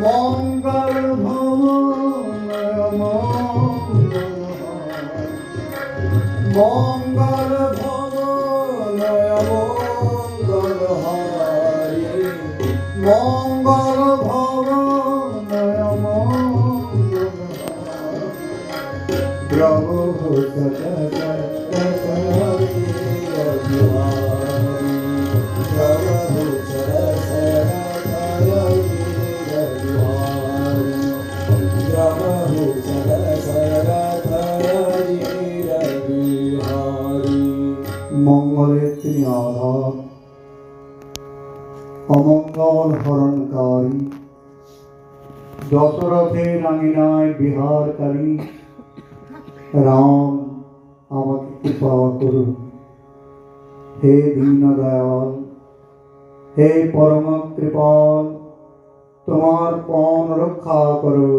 뭔가를 버거나야 뭔가를 하니 뭔가 অমঙ্গল হরণকারী। দশরথের আঙিনায় বিহারকারী, রাম আমাকে কৃপা করুন। হে দীনদয়াল, হে পরম কৃপাল, তোমার পণ রক্ষা করো,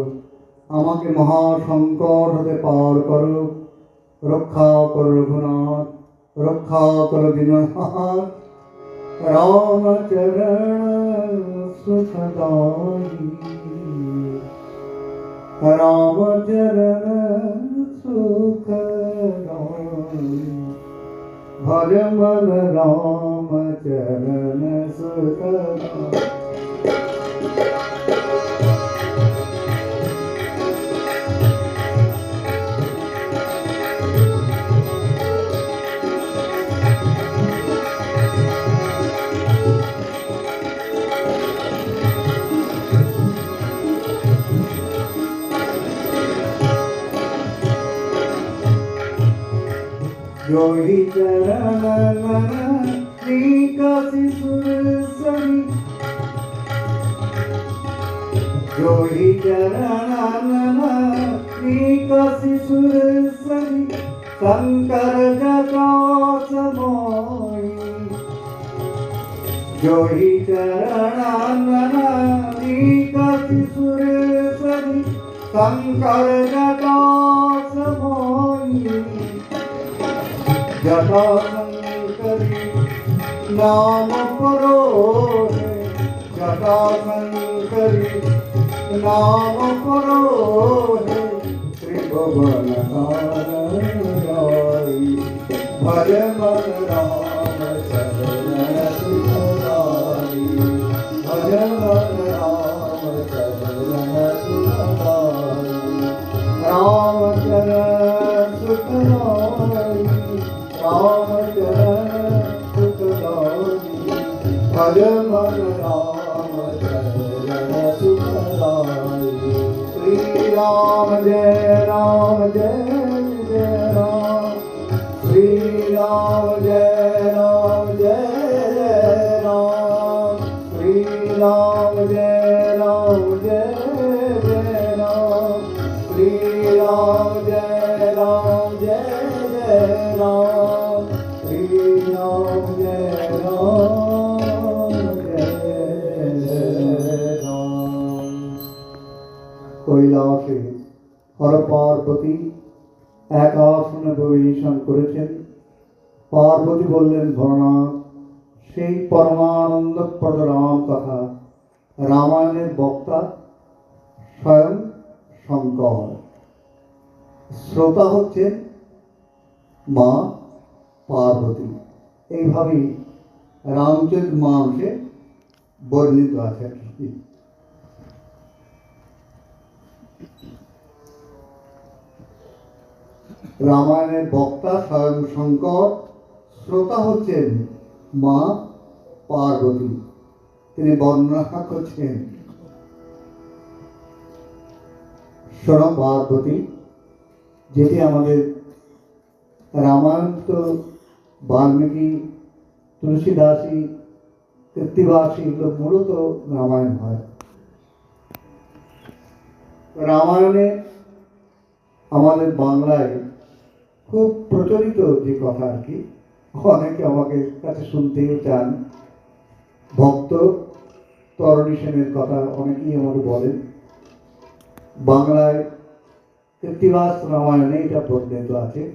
আমাকে মহাসংকট হতে পার করো। রক্ষা করো রঘুনাথ, রক্ষা করো দীননাথ रामचरण सुखदाय। रामचरण सुखद भज रामचरण सुख योहि चरण मन निकसिसुरसरि योहि चरण मन निकसिसुरसरि शंकर जगत मोहि योहि चरण मन निकसिसुरसरि शंकर जगास मोहि सदा नाम परो सदा नाम पुरो त्रिभुवन राम चरण सुखदाई भज मन राम चरण सुखदाई श्री राम जय কৈলাসে হর পার্বতী এক আসনে পরিবেশন করেছেন। পার্বতী বললেন ভরনাথ সেই পরমানন্দপ্রদ রাম কথা রামায়ণের বক্তা স্বয়ং শঙ্কর। শ্রোতা হচ্ছেন মা পার্বতী। এইভাবেই রামচরিত মানুষে বর্ণিত আছে রামায়ণের বক্তা স্বয়ং শঙ্কর, শ্রোতা হচ্ছেন মা পার্বতী। তিনি বর্ণনা করছেন শোনো পার্বতী, যেটি আমাদের রামায়ণ তো বাল্মীকি, তুলসীদাসী কৃত্তিবাসী এগুলো মূলত রামায়ণ হয়। রামায়ণে আমাদের বাংলায় খুব প্রচলিত যে কথা আর কি, অনেকে আমাকে কাছে শুনতেও চান। ভক্ত তরণী সেনের কথা অনেকেই আমাকে বলেন। বাংলায় কৃত্তিবাস রামায়ণে এটা বর্ণিত আছে।